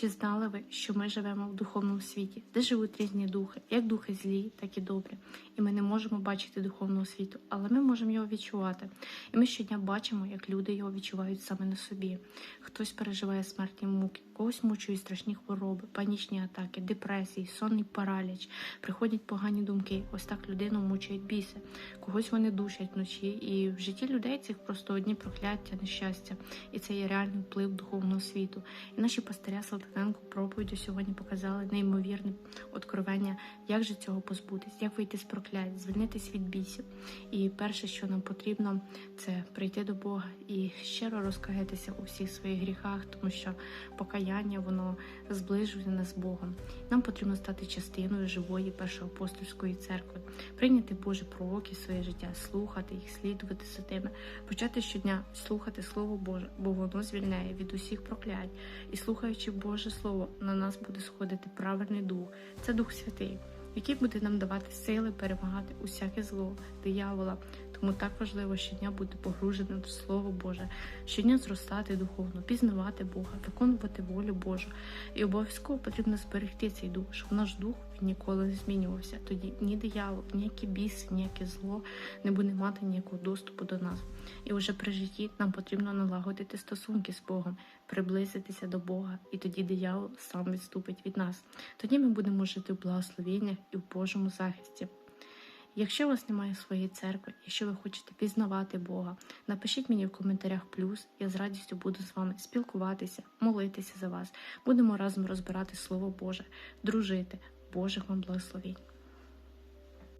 Чи знали ви, що ми живемо в духовному світі, де живуть різні духи, як духи злі, так і добрі. І ми не можемо бачити духовного світу, але ми можемо його відчувати. І ми щодня бачимо, як люди його відчувають саме на собі. Хтось переживає смертні муки, когось мучують страшні хвороби, панічні атаки, депресії, сонний параліч, приходять погані думки. Ось так людину мучають біси. Когось вони душать вночі. І в житті людей цих просто одні прокляття, нещастя. І це є реальний вплив духовного світу. І наші пастиря Салтаненко проповідю сьогодні показали неймовірне откровення, як же цього позбутись, як вийти з проклять, звільнитись від бісів. І перше, що нам потрібно, це прийти до Бога і щиро розкаятися у всіх своїх гріхах, тому що покаяння воно зближує нас з Богом. Нам потрібно стати частиною живої першоапостольської церкви, прийняти Божі пророки своє життя, слухати їх, слідувати за тими, почати щодня слухати Слово Боже, бо воно звільняє від усіх проклять. І слухаючи Боже Слово, на нас буде сходити правильний дух. Це Дух Святий, який буде нам давати сили перемагати усяке зло, диявола. Тому так важливо щодня бути погруженим в Слово Боже, щодня зростати духовно, пізнавати Бога, виконувати волю Божу. І обов'язково потрібно зберегти цей дух, щоб наш дух ніколи не змінювався. Тоді ні диявол, ніякі біси, ніяке зло не буде мати ніякого доступу до нас. І вже при житті нам потрібно налагодити стосунки з Богом, приблизитися до Бога, і тоді диявол сам відступить від нас. Тоді ми будемо жити в благословеннях і в Божому захисті. Якщо у вас немає своєї церкви, якщо ви хочете пізнавати Бога, напишіть мені в коментарях плюс, я з радістю буду з вами спілкуватися, молитися за вас. Будемо разом розбирати Слово Боже, дружити. Божих вам благословень.